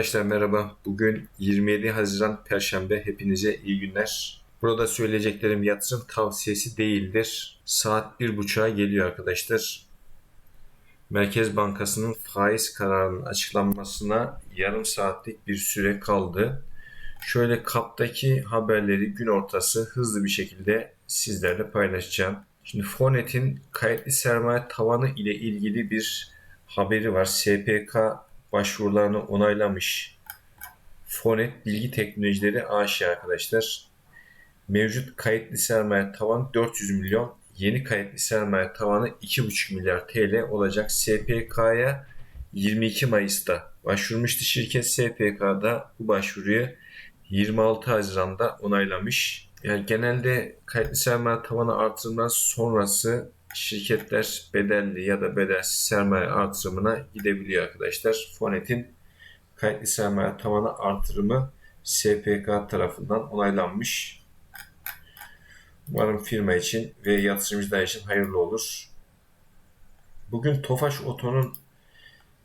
Arkadaşlar merhaba. Bugün 27 Haziran Perşembe. Hepinize iyi günler. Burada söyleyeceklerim yatırım tavsiyesi değildir. Saat 1.30'a geliyor arkadaşlar. Merkez Bankası'nın faiz kararının açıklanmasına yarım saatlik bir süre kaldı. Şöyle kaptaki haberleri gün ortası hızlı bir şekilde sizlerle paylaşacağım. Şimdi Fonet'in kayıtlı sermaye tavanı ile ilgili bir haberi var. SPK başvurularını onaylamış. Fonet Bilgi Teknolojileri AŞ arkadaşlar. Mevcut kayıtlı sermaye tavanı 400 milyon. Yeni kayıtlı sermaye tavanı 2,5 milyar TL olacak. SPK'ya 22 Mayıs'ta başvurmuştu şirket. SPK'da bu başvuruyu 26 Haziran'da onaylamış. Yani genelde kayıtlı sermaye tavanı artırımından sonrası şirketler bedelli ya da bedelsiz sermaye artırımına gidebiliyor arkadaşlar. Fonet'in kayıtlı sermaye tavanı artırımı SPK tarafından onaylanmış. Umarım firma için ve yatırımcılar için hayırlı olur. Bugün Tofaş Oto'nun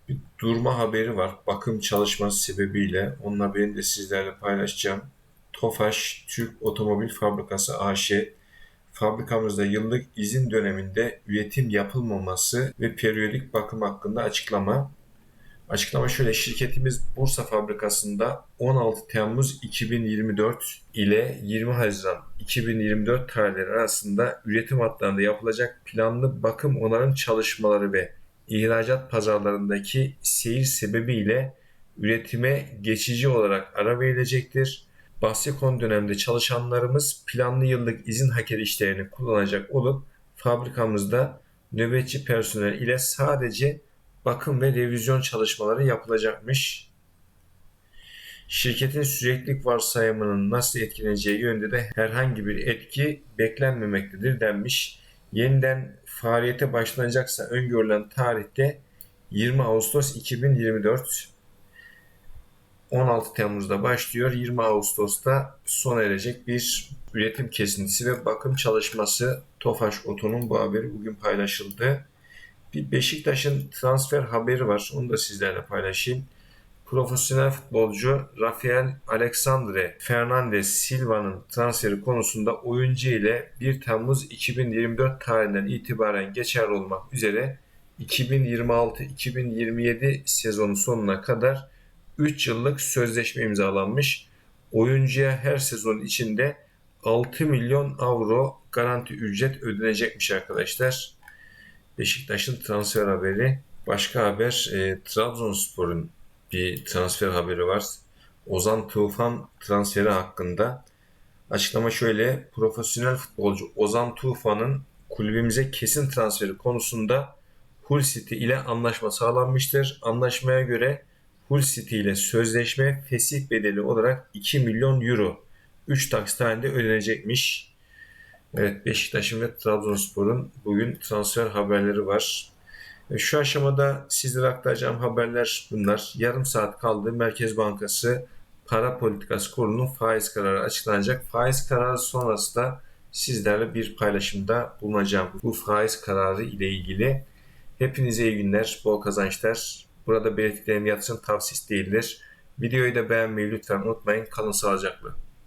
bir durma haberi var. Bakım çalışması sebebiyle. Onun haberini de sizlerle paylaşacağım. Tofaş Türk Otomobil Fabrikası AŞ fabrikamızda yıllık izin döneminde üretim yapılmaması ve periyodik bakım hakkında açıklama. Açıklama şöyle, şirketimiz Bursa fabrikasında 16 Temmuz 2024 ile 20 Haziran 2024 tarihleri arasında üretim hatlarında yapılacak planlı bakım onarım çalışmaları ve ihracat pazarlarındaki seyir sebebiyle üretime geçici olarak ara verilecektir. Bahsi dönemde çalışanlarımız planlı yıllık izin hak edişlerini kullanacak olup fabrikamızda nöbetçi personel ile sadece bakım ve revizyon çalışmaları yapılacakmış. Şirketin süreklilik varsayımının nasıl etkileneceği yönünde de herhangi bir etki beklenmemektedir denmiş. Yeniden faaliyete başlanacaksa öngörülen tarihte 20 Ağustos 2024 16 Temmuz'da başlıyor. 20 Ağustos'ta sona erecek bir üretim kesintisi ve bakım çalışması Tofaş Oto'nun bu haberi bugün paylaşıldı. Bir Beşiktaş'ın transfer haberi var. Onu da sizlerle paylaşayım. Profesyonel futbolcu Rafael Alexandre Fernandez Silva'nın transferi konusunda oyuncu ile 1 Temmuz 2024 tarihinden itibaren geçerli olmak üzere 2026-2027 sezonu sonuna kadar 3 yıllık sözleşme imzalanmış. Oyuncuya her sezon içinde 6 milyon avro garanti ücret ödenecekmiş arkadaşlar. Beşiktaş'ın transfer haberi. Başka haber e, Trabzonspor'un bir transfer haberi var. Ozan Tufan transferi hakkında. Açıklama şöyle. Profesyonel futbolcu Ozan Tufan'ın kulübümüze kesin transferi konusunda Hull City ile anlaşma sağlanmıştır. Anlaşmaya göre Hull City ile sözleşme fesih bedeli olarak 2 milyon euro 3 taksit halinde ödenecekmiş. Evet Beşiktaş'ın ve Trabzonspor'un bugün transfer haberleri var. E, şu aşamada sizlere aktaracağım haberler bunlar. Yarım saat kaldı. Merkez Bankası Para Politikası Kurulu'nun faiz kararı açıklanacak. Faiz kararı sonrası da sizlerle bir paylaşımda bulunacağım. Bu faiz kararı ile ilgili. Hepinize iyi günler, bol kazançlar. Burada belirttiklerim yatırım tavsiyesi değildir. Videoyu da beğenmeyi lütfen unutmayın. Kalın sağlıcakla.